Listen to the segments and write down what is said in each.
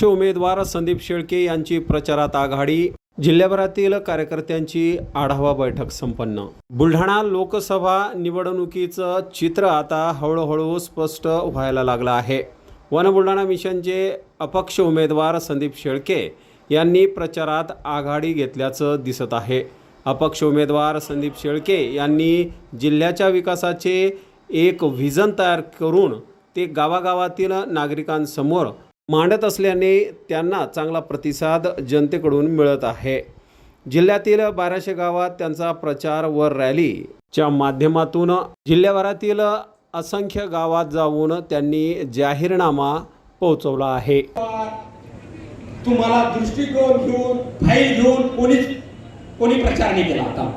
अपक्ष उमेदवार संदीप शेळके यांची प्रचारात आघाडी जिल्ह्याभरातील कार्यकर्त्यांची आढावा बैठक संपन्न. बुलढाणा लोकसभा निवडणुकीचं चित्र आता हळूहळू स्पष्ट व्हायला लागलं आहे. वन बुलढाणा मिशनचे अपक्ष उमेदवार संदीप शेळके यांनी प्रचारात आघाडी घेतल्याचं दिसत आहे. अपक्ष उमेदवार संदीप शेळके यांनी जिल्ह्याच्या विकासाचे एक व्हिजन तयार करून ते गावागावातील नागरिकांसमोर मांडत असल्याने त्यांना चांगला प्रतिसाद जनतेकडून मिळत आहे. जिल्ह्यातील बाराशे गावात त्यांचा प्रचार व रॅलीच्या माध्यमातून जिल्ह्याभरातील असंख्य गावात जाऊन त्यांनी जाहीरनामा पोहोचवला आहे. तुम्हाला दृष्टिकोन घेऊन फाईल घेऊन कोणीच कोणी प्रचार नाही केला आता.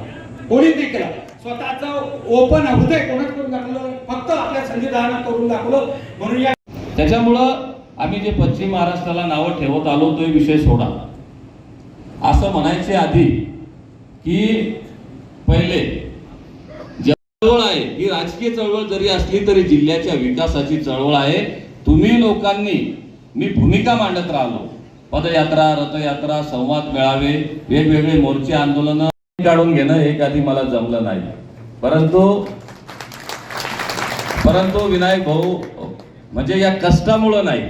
कोणीच नाही केला. स्वतःच ओपन हृदय कोणाच करून दाखवलं. फक्त आपल्या संविधानात करून दाखवलं. म्हणून या त्याच्यामुळं आम्ही जे पश्चिम महाराष्ट्राला नावं ठेवत आलो तो विषय सोडा. असं म्हणायचे आधी की पहिले जी चळवळ आहे ही राजकीय चळवळ जरी असली तरी जिल्ह्याच्या विकासाची चळवळ आहे. तुम्ही लोकांनी मी भूमिका मांडत राहिलो. पदयात्रा रथयात्रा संवाद मेळावे वेगवेगळे मोर्चे आंदोलन काढून घेणं हे कधी मला जमलं नाही. परंतु परंतु विनायक भाऊ म्हणजे या कष्टामुळं नाही.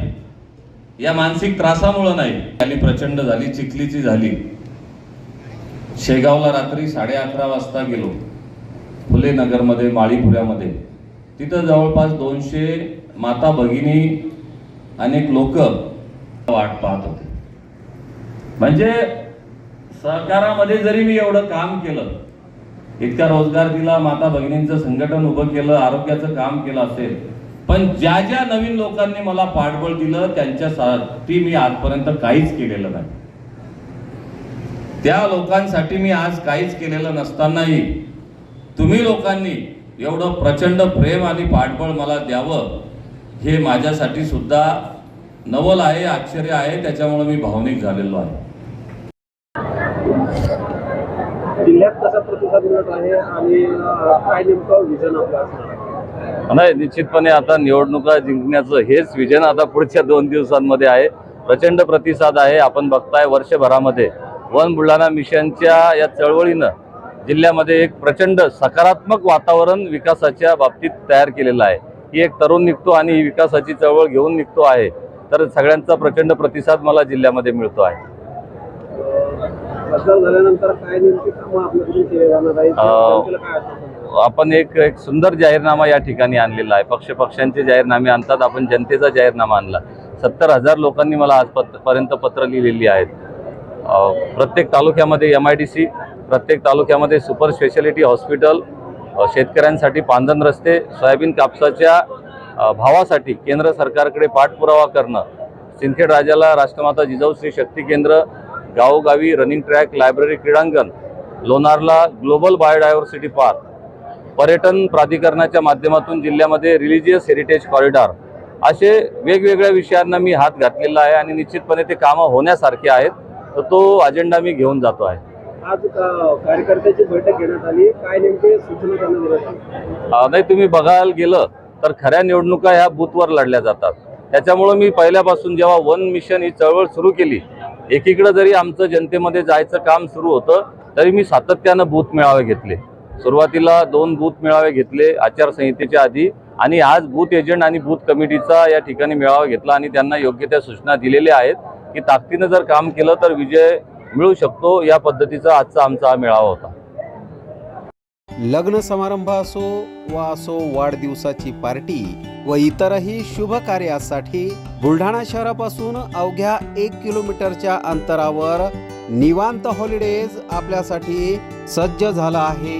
या मानसिक त्रासामुळं नाही. खाली प्रचंड झाली चिखलीची झाली. शेगावला रात्री साडे अकरा वाजता गेलो. फुले नगरमध्ये माळीपुऱ्यामध्ये. तिथं जवळपास दोनशे माता भगिनी अनेक लोक वाट पाहत होते. म्हणजे सहकारामध्ये जरी मी एवढं काम केलं इतका रोजगार दिला माता भगिनींचं संघटन उभं केलं आरोग्याचं काम केलं असेल पण ज्या ज्या नवीन लोकांनी मला पाठबळ दिलं त्यांच्यासाठी मी आजपर्यंत काहीच केलेलं नाही त्या लोकांसाठी मी आज काहीच केलेलं नसतानाही तुम्ही लोकांनी एवढं प्रचंड प्रेम आणि पाठबळ मला द्यावं हे माझ्यासाठी सुद्धा नवल आहे आश्चर्य आहे त्याच्यामुळे मी भावनिक झालेलो आहे जिल्ह्यात कसा प्रतिसाद मिळत आहे आणि काय नेमकं विजन आपलं असणार आहे? नाही निश्चितपणे आता निवडणुका जिंकण्याचं हेच विजन आता पुढच्या दोन दिवसांमध्ये आहे. प्रचंड प्रतिसाद आहे. आपण बघताय वर्षभरामध्ये वन बुलढाणा मिशनच्या या चळवळीनं जिल्ह्यामध्ये एक प्रचंड सकारात्मक वातावरण विकासाच्या बाबतीत तयार केलेलं आहे. ही एक तरुण निघतो आणि ही विकासाची चळवळ घेऊन निघतो आहे. तर सगळ्यांचा प्रचंड प्रतिसाद मला जिल्ह्यामध्ये मिळतो आहे. झाल्यानंतर काय नेमकी कामं आपल्याकडून केली जाणार आहेत? आपण एक एक सुंदर जाहीरनामा या ठिकाणी आणलेला आहे. पक्ष पक्षांचे जाहीरनामे आणतात आपण जनतेचा जाहीरनामा आणला. सत्तर हजार लोकांनी मला आजपर्यंत पत्र लिहिलेली आहेत. प्रत्येक तालुक्यामध्ये एम आय डी सी प्रत्येक तालुक्यामध्ये सुपर स्पेशालिटी हॉस्पिटल शेतकऱ्यांसाठी पांधन रस्ते सोयाबीन कापसाच्या भावासाठी केंद्र सरकारकडे पाठपुरावा करणं सिंदखेड राजाला राष्ट्रमाता जिजाऊ श्री शक्ती केंद्र गावोगावी रनिंग ट्रॅक लायब्ररी क्रीडांगण लोणारला ग्लोबल बायोडायव्हर्सिटी पार्क पर्यटन प्राधिकरणाच्या माध्यमातून जिल्ह्यामध्ये रिलिजियस हेरिटेज कॉरिडॉर असे वेगवेगळ्या विषयांना मी हात घातलेला आहे आणि निश्चितपणे ते कामं होण्यासारखे आहेत. तर तो अजेंडा मी घेऊन जातो आहे. आज कार्यकर्त्याची बैठक घेण्यात आली. काय नेमके सूचना नाही तुम्ही बघायला गेलं तर खऱ्या निवडणुका ह्या बूथवर लढल्या जातात. त्याच्यामुळं मी पहिल्यापासून जेव्हा वन मिशन ही चळवळ सुरू केली एकीकडे जरी आमचं जनतेमध्ये जायचं काम सुरू होतं तरी मी सातत्यानं बूथ मेळावे घेतले. सुरुवातीला दोन बूथ मेळावे घेतले आचारसंहितेच्या आधी आणि आज बूथ एजंट आणि बूथ कमिटीचा या ठिकाणी मेळावा घेतला आणि त्यांना योग्य त्या सूचना दिलेल्या आहेत की ताकदीनं जर काम केलं तर विजय मिळू शकतो या पद्धतीचा आजचा आमचा हा मेळावा होता. लग्न समारंभ असो वा असो वाढदिवसाची पार्टी व इतरही शुभ कार्यासाठी बुलढाणा शहरापासून अवघ्या एक किलोमीटरच्या अंतरावर निवांत हॉलिडेज आपल्यासाठी सज्ज झाला आहे.